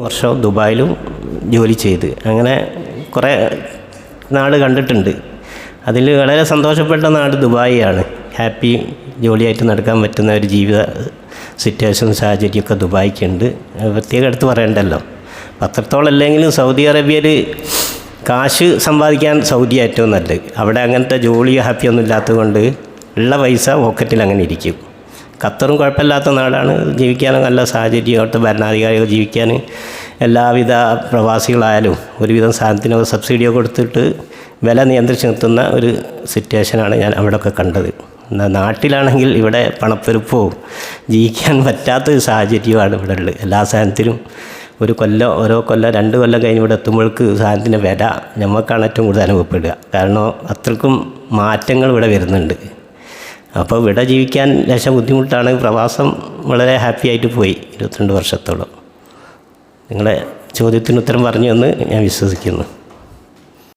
വർഷം ദുബായിലും ജോലി ചെയ്ത്. അങ്ങനെ കുറേ നാട് കണ്ടിട്ടുണ്ട്. അതിൽ വളരെ സന്തോഷപ്പെട്ട നാട് ദുബായിയാണ്. ഹാപ്പി ജോലിയായിട്ട് നടക്കാൻ പറ്റുന്ന ഒരു ജീവിത സിറ്റുവേഷൻ സാഹചര്യമൊക്കെ ദുബായിക്കുണ്ട്. പ്രത്യേകം എടുത്ത് പറയണ്ടല്ലോ. പത്രത്തോളം അല്ലെങ്കിലും സൗദി അറേബ്യയിൽ കാശ് സമ്പാദിക്കാൻ സൗദി ഏറ്റവും നല്ലത്. അവിടെ അങ്ങനത്തെ ജോലി ഹാപ്പിയൊന്നും ഇല്ലാത്തത് കൊണ്ട് ഉള്ള പൈസ പോക്കറ്റിൽ അങ്ങനെ ഇരിക്കും. ഖത്തറും കുഴപ്പമില്ലാത്ത നാടാണ്. ജീവിക്കാനും നല്ല സാഹചര്യം. അവിടുത്തെ ഭരണാധികാരികൾ ജീവിക്കാൻ എല്ലാവിധ പ്രവാസികളായാലും ഒരുവിധം സാധനത്തിനൊക്കെ സബ്സിഡിയോ കൊടുത്തിട്ട് വില നിയന്ത്രിച്ച് നിർത്തുന്ന ഒരു സിറ്റുവേഷനാണ് ഞാൻ അവിടെയൊക്കെ കണ്ടത്. നാട്ടിലാണെങ്കിൽ ഇവിടെ പണപ്പെരുപ്പോ ജീവിക്കാൻ പറ്റാത്ത പറ്റാത്തൊരു സാഹചര്യമാണ് ഇവിടെ ഉള്ളത്. എല്ലാ സാധനത്തിനും ഒരു കൊല്ലം ഓരോ കൊല്ലം രണ്ട് കൊല്ലം കഴിഞ്ഞ് ഇവിടെ എത്തുമ്പോഴേക്ക് സാധനത്തിന്റെ വില നമുക്കാണ് ഏറ്റവും കൂടുതൽ അനുഭവപ്പെടുക. കാരണം അത്രക്കും മാറ്റങ്ങൾ ഇവിടെ വരുന്നുണ്ട്. അപ്പോൾ ഇവിടെ ജീവിക്കാൻ ലേശം ബുദ്ധിമുട്ടാണ്. പ്രവാസം വളരെ ഹാപ്പി ആയിട്ട് പോയി ഇരുപത്തിരണ്ട് വർഷത്തോളം. നിങ്ങളെ ചോദ്യത്തിന് ഉത്തരം പറഞ്ഞു എന്ന് ഞാൻ വിശ്വസിക്കുന്നു.